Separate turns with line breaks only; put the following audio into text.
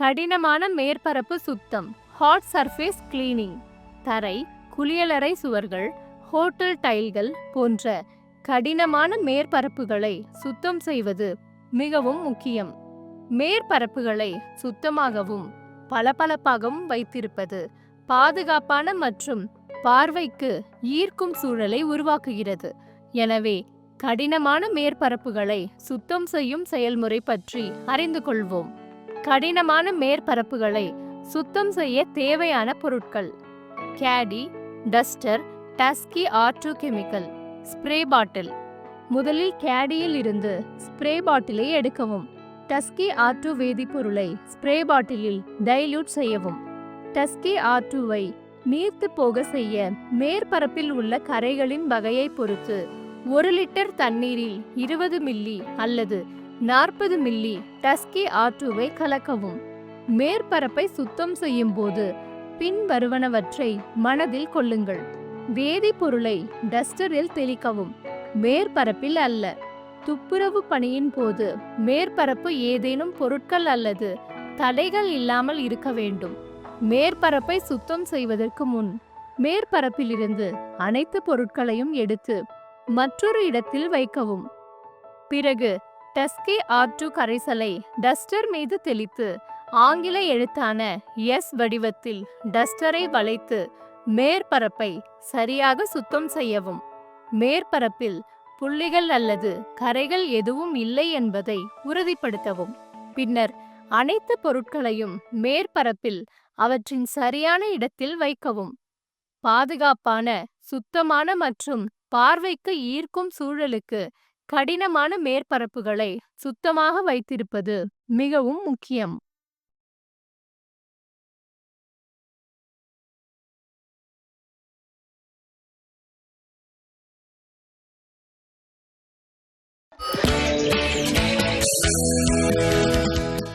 கடினமான மேற்பரப்பு சுத்தம் ஹாட் சர்ஃபேஸ் கிளீனிங் தரை குளியலறை சுவர்கள் ஹோட்டல் டைல்கள் போன்ற கடினமான மேற்பரப்புகளை சுத்தம் செய்வது மிகவும் முக்கியம். மேற்பரப்புகளை சுத்தமாகவும் பளபளப்பாகவும் வைத்திருப்பது பாதுகாப்பான மற்றும் பார்வைக்கு ஈர்க்கும் சூழலை உருவாக்குகிறது. எனவே கடினமான மேற்பரப்புகளை சுத்தம் செய்யும் செயல்முறை பற்றி அறிந்து கொள்வோம். கடினமான மேற்பரப்புகளை சுத்தம் செய்ய தேவையான பொருட்கள். Caddy duster Taski R two chemical spray bottle. முதலில் கேடியில் இருந்து ஸ்ப்ரே பாட்டிலை எடுக்கவும். டஸ்கி ஆர்டூ வேதிப்பொருளை ஸ்ப்ரே பாட்டிலில் டைல்யூட் செய்யவும். டஸ்கி ஆர்டூவை நீர்த்து போக செய்ய மேற்பரப்பில் உள்ள கரைகளின் வகையை பொறுத்து ஒரு லிட்டர் தண்ணீரில் இருபது மில்லி அல்லது நாற்பது மில்லி டஸ்கி ஆர்டூவை கலக்கவும். மேற்பரப்பை சுத்தம் செய்யும் போது பின்வருவனவற்றை மனதில் கொள்ளுங்கள். வேதிப்பொருளை டஸ்டரில் தெளிக்கவும். மேற்பரப்பில் அல்ல. துப்புரவு பணியின் போது மேற்பரப்பு ஏதேனும் பொருட்கள் அல்லது தடைகள் இல்லாமல் இருக்க வேண்டும். மேற்பரப்பை சுத்தம் செய்வதற்கு முன் மேற்பரப்பிலிருந்து அனைத்து பொருட்களையும் எடுத்து மற்றொரு இடத்தில் வைக்கவும். பிறகு டஸ்கி ஆர்டு கரைசலை டஸ்டர் மீது தெளித்து ஆங்கில எழுத்தான எஸ் வடிவத்தில் டஸ்டரை வளைத்து மேற்பரப்பை சரியாக சுத்தம் செய்யவும். மேற்பரப்பில் புள்ளிகள் அல்லது கரைகள் எதுவும் இல்லை என்பதை உறுதிப்படுத்தவும். பின்னர் அனைத்து பொருட்களையும் மேற்பரப்பில் அவற்றின் சரியான இடத்தில் வைக்கவும். பாதுகாப்பான சுத்தமான மற்றும் பார்வைக்கு ஈர்க்கும் சூழலுக்கு கடினமான மேற்பரப்புகளை சுத்தமாக வைத்திருப்பது மிகவும் முக்கியம்.